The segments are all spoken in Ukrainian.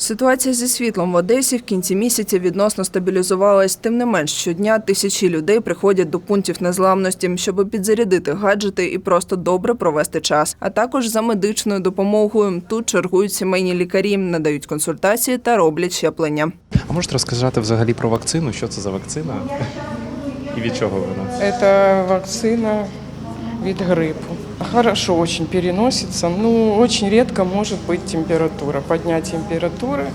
Ситуація зі світлом в Одесі в кінці місяця відносно стабілізувалась. Тим не менш, щодня тисячі людей приходять до пунктів незламності, щоб підзарядити гаджети і просто добре провести час. А також за медичною допомогою. Тут чергують сімейні лікарі, надають консультації та роблять щеплення. А можете розказати взагалі про вакцину? Що це за вакцина? І від чого вона? Это вакцина вид гриппу. Хорошо очень переносится. Ну, очень редко может быть температура, поднять температуры.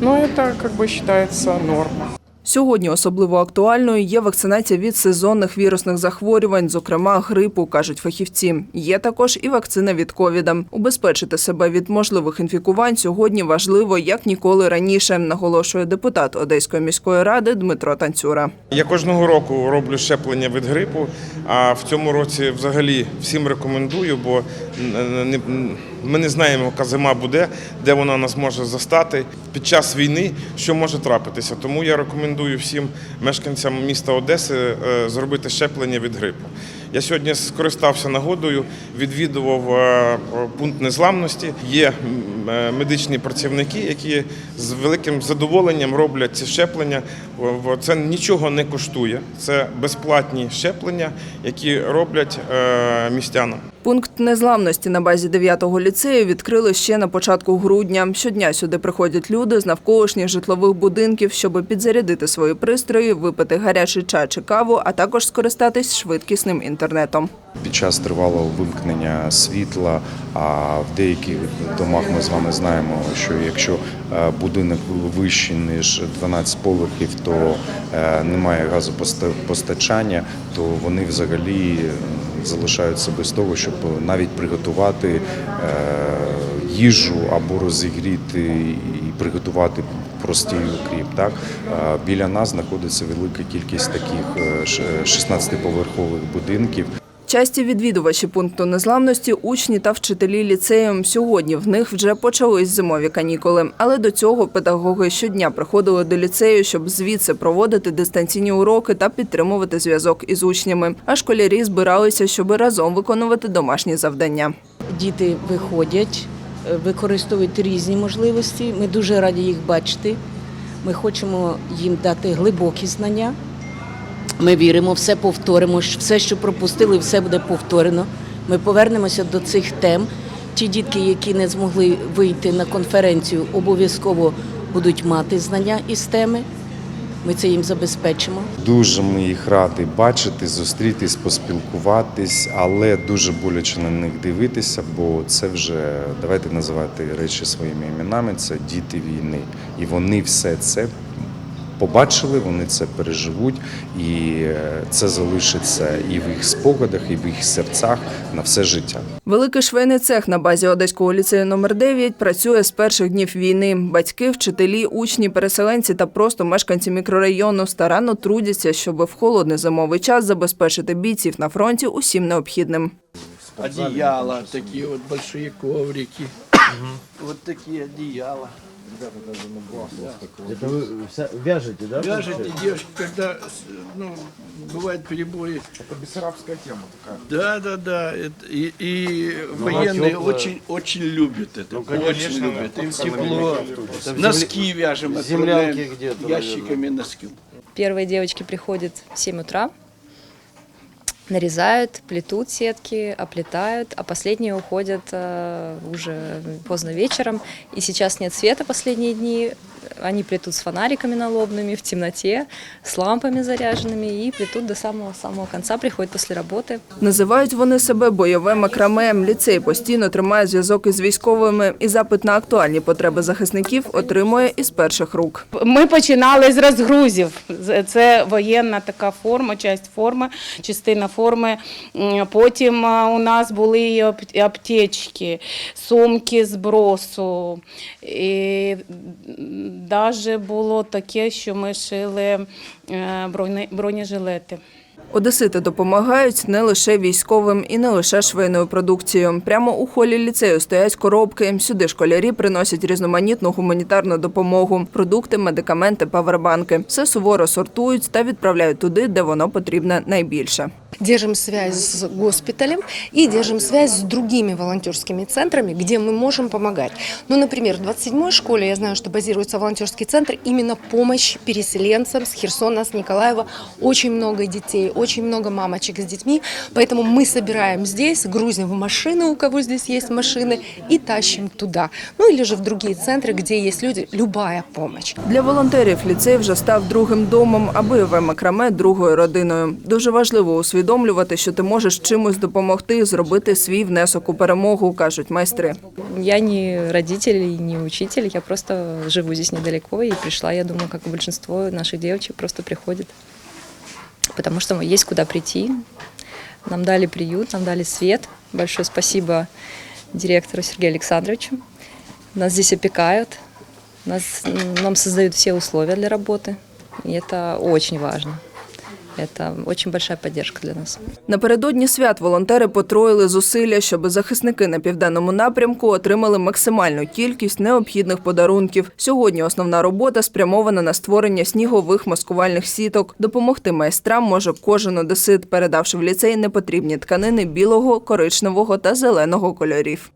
Но это как бы считается норма. Сьогодні особливо актуальною є вакцинація від сезонних вірусних захворювань, зокрема грипу, кажуть фахівці. Є також і вакцина від ковіда. Убезпечити себе від можливих інфікувань сьогодні важливо як ніколи раніше, наголошує депутат Одеської міської ради Дмитро Танцюра. Я кожного року роблю щеплення від грипу, а в цьому році взагалі всім рекомендую, бо не- ми не знаємо, яка зима буде, де вона нас може застати під час війни, що може трапитися. Тому я рекомендую всім мешканцям міста Одеси е, зробити щеплення від грипу. Я сьогодні скористався нагодою, відвідував е, пункт незламності. Є е, медичні працівники, які з великим задоволенням роблять ці щеплення. Це нічого не коштує. Це безплатні щеплення, які роблять містянам. Пункт незламності на базі 9-го ліцею відкрили ще на початку грудня. Щодня сюди приходять люди з навколишніх житлових будинків, щоб підзарядити свої пристрої, випити гарячий чай чи каву, а також скористатись швидкісним інтернетом. Під час тривалого вимкнення світла, а в деяких домах ми з вами знаємо, що якщо е, будинок вищий ніж 12 поверхів, то е, немає газопостачання, то вони взагалі залишаються без того, щоб навіть приготувати е, їжу або розігріти і приготувати простий укріп. Так Е, біля нас знаходиться велика кількість таких е, 16-поверхових будинків. Часті відвідувачі пункту незламності учні та вчителі ліцею. Сьогодні в них вже почались зимові канікули. Але до цього педагоги щодня приходили до ліцею, щоб звідси проводити дистанційні уроки та підтримувати зв'язок із учнями. А школярі збиралися, щоб разом виконувати домашні завдання. Діти виходять, е, використовують різні можливості. Ми дуже раді їх бачити. Ми хочемо їм дати глибокі знання. Ми віримо, все повторимо. Все, що пропустили, все буде повторено. Ми повернемося до цих тем. Ті дітки, які не змогли вийти на конференцію, обов'язково будуть мати знання із теми. Ми це їм забезпечимо. Дуже ми їх раді бачити, зустрітись, поспілкуватись, але дуже боляче на них дивитися, бо це вже давайте називати речі своїми іменами. Це діти війни, і вони все це побачили, вони це переживуть, і е, це залишиться і в їх спогадах, і в їх серцях на все життя. Великий швейний цех на базі Одеського ліцею номер 9 працює з перших днів війни. Батьки, вчителі, учні, переселенці та просто мешканці мікрорайону старанно трудяться, щоб в холодний зимовий час забезпечити бійців на фронті усім необхідним. одеяла, такие вот большие коврики. Вот такие одеяла. Это вы вся- вяжете, да? Вяжете девушки, когда ну, бывают перебои. Це бісарабська тема така. Да, да, да. это- и, и военные теплое. очень, очень любят это. очень любят. Им тепло. Носки вяжем, землянки отправляем где-то, ящиками носки. Первые девочки приходят в 7 утра, нарезают, плетут сетки, оплетают, а последние уходят э, уже поздно вечером. И сейчас нет света последние дни. Они плетут с фонариками налобными в темноте, с лампами заряженными и плетут до самого-самого конца, приходят после работы. Називають вони себе бойове макраме. Ліцей постійно тримає зв'язок із військовими і запит на актуальні потреби захисників отримує із перших рук. Ми починали з розгрузів. З- Це воєнна така форма, часть форми, частина форми. М, Потім а, у нас були і ап- аптечки, сумки з бросу. І навіть було таке, що ми шили е, бронежилети. Одесити допомагають не лише військовим і не лише швейною продукцією. Прямо у холі ліцею стоять коробки. Сюди школярі приносять різноманітну гуманітарну допомогу, продукти, медикаменти, павербанки. Все суворо сортують та відправляють туди, де воно потрібне найбільше. Держим связь с госпиталем и держим связь с другими волонтерскими центрами, где мы можем помогать. Ну, например, в 27-й школе я знаю, что базируется волонтерский центр именно помощь переселенцам с Херсона, с Николаева. Очень много детей, очень много мамочек с детьми, поэтому мы собираем здесь, грузим в машины, у кого здесь есть машины, и тащим туда. Ну, или же в другие центры, где есть люди, любая помощь. Для волонтерів ліцей вже став другим домом, а бойове макраме другою родиною. Дуже важливо усвідомлювати, що ти можеш чимось допомогти, зробити свій внесок у перемогу, кажуть майстри. Я не родитель не учитель, я просто живу здесь недалеко и пришла, я думаю, и большинство наших девочек, просто приходит. Потому что есть куда прийти. Нам дали приют, нам дали свет. Большое спасибо директору Сергею Александровичу. Нас здесь опекают, нас, нам создают все условия для работы. И это очень важно. Это очень большая поддержка для нас. Напередодні свят волонтери потроїли зусилля, щоб захисники на південному напрямку отримали максимальну кількість необхідних подарунків. Сьогодні основна робота спрямована на створення снігових маскувальних сіток. Допомогти майстрам може кожен одесит, передавши в ліцей непотрібні тканини білого, коричневого та зеленого кольорів.